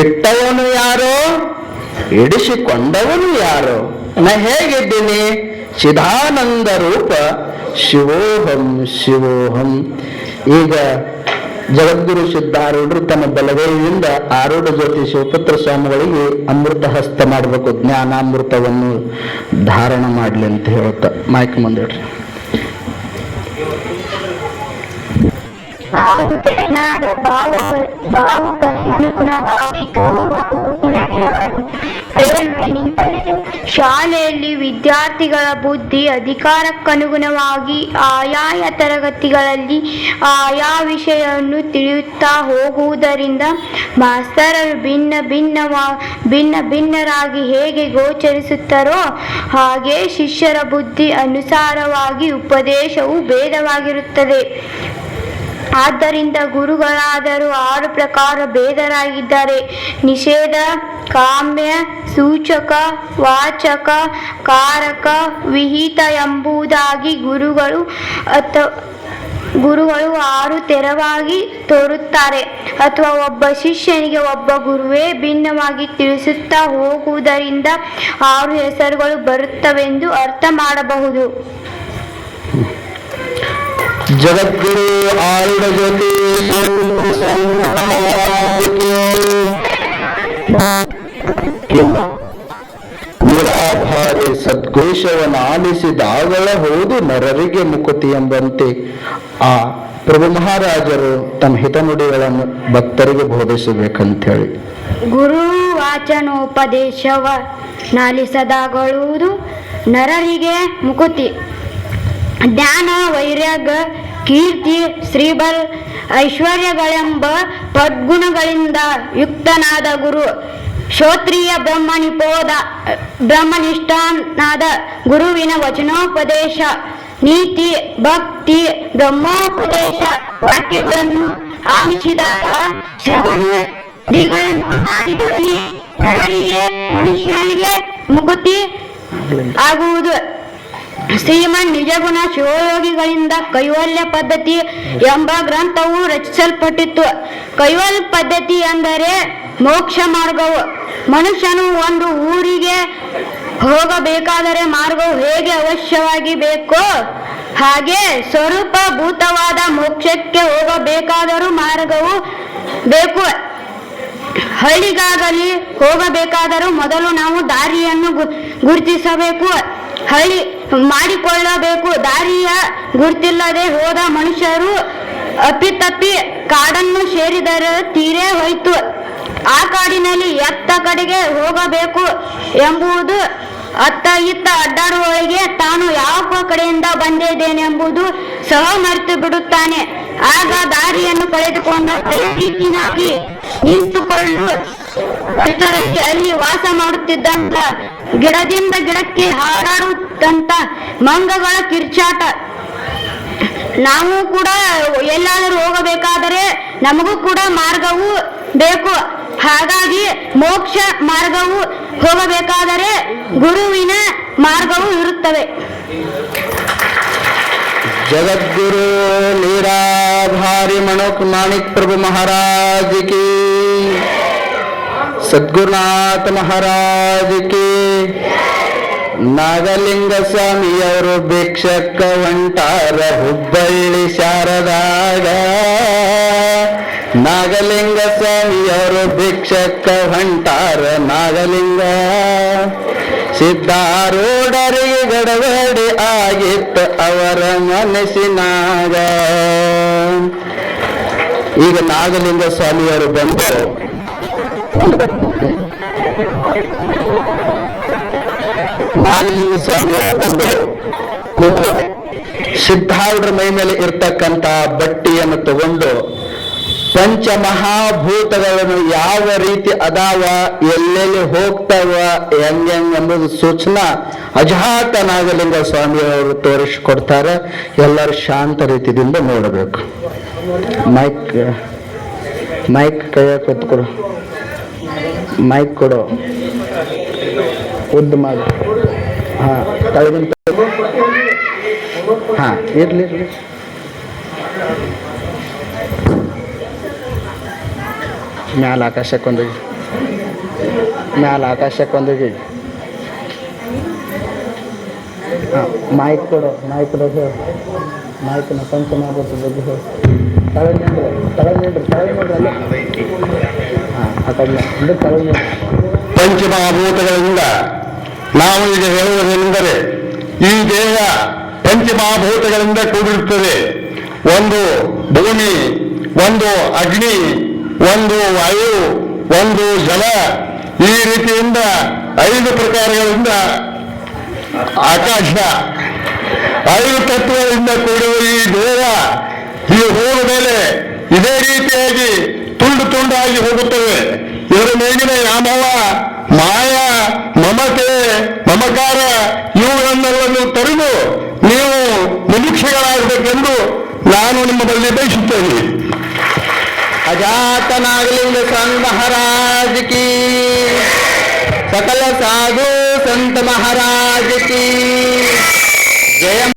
ಇಟ್ಟವನು ಯಾರೋ? ಇಡಿಸಿಕೊಂಡವನು ಯಾರೋ? ನಾ ಹೇಗಿದ್ದೀನಿ? ಚಿದಾನಂದ ರೂಪ ಶಿವೋಹಂ ಶಿವೋಹಂ. ಈಗ ಜಗದ್ಗುರು ಸಿದ್ಧಾರೂಢರು ತಮ್ಮ ಬಲಗೈಯಿಂದ ಆರೂಢ ಜ್ಯೋತಿ ಶಿವಪುತ್ರ ಸ್ವಾಮಿಗಳಿಗೆ ಅಮೃತ ಹಸ್ತ ಮಾಡಬೇಕು, ಜ್ಞಾನಾಮೃತವನ್ನು ಧಾರಣ ಮಾಡಲಿ ಅಂತ ಹೇಳುತ್ತ. ಮೈಕ್ ಮುಂದಿಡ್ರಿ. ಶಾಲೆಯಲ್ಲಿ ವಿದ್ಯಾರ್ಥಿಗಳ ಬುದ್ಧಿ ಅಧಿಕಾರಕ್ಕನುಗುಣವಾಗಿ ಆಯಾಯ ತರಗತಿಗಳಲ್ಲಿ ಆಯಾ ವಿಷಯವನ್ನು ತಿಳಿಯುತ್ತಾ ಹೋಗುವುದರಿಂದ ಮಾಸ್ತರರು ಭಿನ್ನ ಭಿನ್ನವಾ, ಭಿನ್ನ ಭಿನ್ನರಾಗಿ ಹೇಗೆ ಗೋಚರಿಸುತ್ತಾರೋ ಹಾಗೆ ಶಿಷ್ಯರ ಬುದ್ಧಿ ಅನುಸಾರವಾಗಿ ಉಪದೇಶವು ಭೇದವಾಗಿರುತ್ತದೆ. ಆದ್ದರಿಂದ ಗುರುಗಳಾದರೂ ಆರು ಪ್ರಕಾರ ಭೇದರಾಗಿದ್ದಾರೆ. ನಿಷೇಧ, ಕಾಮ್ಯ, ಸೂಚಕ, ವಾಚಕ, ಕಾರಕ, ವಿಹಿತ ಎಂಬುದಾಗಿ ಗುರುಗಳು ಅಥವಾ ಗುರುಗಳು ಆರು ತೆರವಾಗಿ ತೋರುತ್ತಾರೆ. ಅಥವಾ ಒಬ್ಬ ಶಿಷ್ಯನಿಗೆ ಒಬ್ಬ ಗುರುವೇ ಭಿನ್ನವಾಗಿ ತಿಳಿಸುತ್ತಾ ಹೋಗುವುದರಿಂದ ಆರು ಹೆಸರುಗಳು ಬರುತ್ತವೆಂದು ಅರ್ಥ ಮಾಡಬಹುದು. ಜಗದ್ಗುರು ಆರುಢ ಜ್ಯೋತಿ. ನಿರಾಭಾರಿ ಸದ್ಘೋಷವನ್ನು ಆಲಿಸಿದಾಗಳ ಹೌದು ನರರಿಗೆ ಮುಕುತಿ ಎಂಬಂತೆ. ಆ ಪ್ರಭು ಮಹಾರಾಜರು ತಮ್ಮ ಹಿತನುಡಿಗಳನ್ನು ಭಕ್ತರಿಗೆ ಬೋಧಿಸಬೇಕಂತ ಹೇಳಿ ಗುರು ವಾಚನೋಪದೇಶವ ನಾಲಿಸದಾಗಳುವುದು ನರರಿಗೆ ಮುಕುತಿ. ಜ್ಞಾನ ವೈರಾಗ್ಯ ಕೀರ್ತಿ, ಶ್ರೀಬಲ್, ಐಶ್ವರ್ಯಗಳೆಂಬ ಪದ್ಗುಣಗಳಿಂದ ಯುಕ್ತನಾದ ಗುರು. ಶ್ರೋತ್ರಿಯ ಬ್ರಹ್ಮನಿಪೋದ, ಬ್ರಹ್ಮನಿಷ್ಠಾನಾದ ಗುರುವಿನ ವಚನೋಪದೇಶ. ನೀತಿ, ಭಕ್ತಿ, ಬ್ರಹ್ಮೋಪದೇಶ. ವಾಕ್ಯಗಳನ್ನು ಆಲಿಸಿದಾಗ ಮನುಷ್ಯನಿಗೆ ಮುಗುತಿ ಆಗುವುದು. ಶ್ರೀಮನ್ ನಿಜಗುಣ ಶಿವಯೋಗಿಗಳಿಂದ ಕೈವಲ್ಯ ಪದ್ಧತಿ ಎಂಬ ಗ್ರಂಥವು ರಚಿಸಲ್ಪಟ್ಟಿತ್ತು. ಕೈವಲ್ಯ ಪದ್ಧತಿ ಅಂದರೆ ಮೋಕ್ಷ ಮಾರ್ಗವು. ಮನುಷ್ಯನು ಒಂದು ಊರಿಗೆ ಹೋಗಬೇಕಾದರೆ ಮಾರ್ಗವು ಹೇಗೆ ಅವಶ್ಯವಾಗಿ ಬೇಕೋ ಹಾಗೆ ಸ್ವರೂಪಭೂತವಾದ ಮೋಕ್ಷಕ್ಕೆ ಹೋಗಬೇಕಾದರೂ ಮಾರ್ಗವು ಬೇಕು. ಹಳ್ಳಿಗಾಗಲಿ ಹೋಗಬೇಕಾದರೂ ಮೊದಲು ನಾವು ದಾರಿಯನ್ನು ಗುರುತಿಸಬೇಕು. ಹಳ್ಳಿ ಮಾಡಿಕೊಳ್ಳಬೇಕು. ದಾರಿಯ ಗುರ್ತಿಲ್ಲದೆ ಹೋದ ಮನುಷ್ಯರು ಅಪ್ಪಿತಪ್ಪಿ ಕಾಡನ್ನು ಸೇರಿದರೆ ತೀರೇ ಹೋಯ್ತು. ಆ ಕಾಡಿನಲ್ಲಿ ಎತ್ತ ಕಡೆಗೆ ಹೋಗಬೇಕು ಎಂಬುದು ಅತ್ತ ಇತ್ತ ಅಡ್ಡಾಡುವವರಿಗೆ ತಾನು ಯಾವ ಕಡೆಯಿಂದ ಬಂದಿದ್ದೇನೆಂಬುದು ಸಹ ಮರೆತು ಬಿಡುತ್ತಾನೆ. ಆಗ ದಾರಿಯನ್ನು ಕಳೆದುಕೊಂಡ ನಿಂತುಕೊಳ್ಳು. ಅಲ್ಲಿ ವಾಸ ಮಾಡುತ್ತಿದ್ದಂತ ಗಿಡದಿಂದ ಗಿಡಕ್ಕೆ ಹಾರಾಡುತ್ತಂತ ಮಂಗಗಳ ಕಿರ್ಚಾಟ. ನಾವು ಕೂಡ ಎಲ್ಲಾದರೂ ಹೋಗಬೇಕಾದರೆ ನಮಗೂ ಕೂಡ ಮಾರ್ಗವು ಬೇಕು. ಹಾಗಾಗಿ ಮೋಕ್ಷ ಮಾರ್ಗವು ಹೋಗಬೇಕಾದರೆ ಗುರುವಿನ ಮಾರ್ಗವು ಇರುತ್ತವೆ. ಜಗದ್ಗುರು ನೀರಾಧಾರಿ ಮಣಕ್ ಮಾಣಿಕ್ ಪ್ರಭು ಮಹಾರಾಜ್ ಸದ್ಗುರುನಾಥ ಮಹಾರಾಜ್ ಕಿ ನಾಗಲಿಂಗ ಸ್ವಾಮಿಯವರು ಭಿಕ್ಷಕ ಹೊಂಟಾರ ಹುಬ್ಬಳ್ಳಿ ಶಾರದಾಗ. ನಾಗಲಿಂಗ ಸ್ವಾಮಿಯವರು ಭಿಕ್ಷಕ ಹೊಂಟಾರ ನಾಗಲಿಂಗ. ಸಿದ್ಧಾರೂಢರಿಗೆ ಗಡಬಡಿ ಆಗಿತ್ತು ಅವರ ಮನಸ್ಸಿನಾಗ. ಈಗ ನಾಗಲಿಂಗ ಸ್ವಾಮಿಯವರು ಬಂದು ಸಿದ್ಧಾರೂಢರ ಮೈ ಮೇಲೆ ಇರ್ತಕ್ಕಂತ ಬಟ್ಟಿಯನ್ನು ತಗೊಂಡು ಪಂಚಮಹಾಭೂತಗಳನ್ನು ಯಾವ ರೀತಿ ಅದಾವ, ಎಲ್ಲೆಲ್ಲಿ ಹೋಗ್ತಾವ, ಹೆಂಗ್ ಹೆಂಗ್ ಅನ್ನೋದು ಸೂಚನಾ ಅಜಾತ ನಾಗಲಿಂಗ ಸ್ವಾಮಿಯವರು ತೋರಿಸಿಕೊಡ್ತಾರೆ. ಎಲ್ಲರೂ ಶಾಂತ ರೀತಿಯಿಂದ ನೋಡಬೇಕು. ಮೈಕ್ ಮೈಕ್ ಕೈಯ ಕೊತ್ಕೊಡು ಮೈಕ್ ಕೊಡು. ಉದ್ದ ಮಾಡು. ಹಾ ತಳಗಿಂತ ಹಾ, ಇರ್ಲಿ, ಇರಲಿ. ಮ್ಯಾಲ ಆಕಾಶಕ್ಕೊಂದು ಮ್ಯಾಲ ಆಕಾಶಕ್ಕೊಂದಿಗೆ. ಹಾಂ ಮೈಕ್ ಕೊಡು ಮೈಕ್ ಕೊಡು, ಹೇಳು. ಮಾಯ್ಕನ ಪಂಚಮಹಾಭೂತ ಬಗ್ಗೆ ಹೇಳು. ನಿಂಡ್ರಿ ತಳಗ್ ನಿಂಡ್ರಿ ಅಲ್ಲೇ ಹಾಂ ಆ ಕಡೆ ಅಂದ್ರೆ ತಳಗ್ ನಿಂಡ್ರಿ ಪಂಚಮಹಾಭೂತಗಳಿಂದ ನಾವು ಈಗ ಹೇಳುವುದೇನೆಂದರೆ, ಈ ದೇಹ ಪಂಚಮಹಾಭೂತಗಳಿಂದ ಕೂಡಿರುತ್ತದೆ. ಒಂದು ಭೂಮಿ, ಒಂದು ಅಗ್ನಿ, ಒಂದು ವಾಯು, ಒಂದು ಜಲ, ಈ ರೀತಿಯಿಂದ ಐದು ಪ್ರಕಾರಗಳಿಂದ ಆಕಾಶ. ಐದು ತತ್ವಗಳಿಂದ ಕೂಡಿರುವ ಈ ದೇಹ, ಈ ಹೋದ ಮೇಲೆ ಇದೇ ರೀತಿಯಾಗಿ ತುಂಡು ತುಂಡಾಗಿ ಹೋಗುತ್ತವೆ. ಇದರ ಮೇಲಿನ ಯಾಮವ ಮಾಯ, ಮಮತೆ, ಮಮಕಾರ ಇವುಗಳನ್ನೆಲ್ಲನ್ನು ತೊರೆದು ನೀವು ನಿರೀಕ್ಷೆಗಳಾಗಬೇಕೆಂದು ನಾನು ನಿಮ್ಮ ಬಳಿ ಬಯಸುತ್ತೇನೆ. ಅಜಾತನಾಗಲಿಂಗ ಸಂತ ಮಹಾರಾಜ ಕಿ. ಸಕಲ ಸಾಧು ಸಂತ ಮಹಾರಾಜ ಕಿ. ಜಯ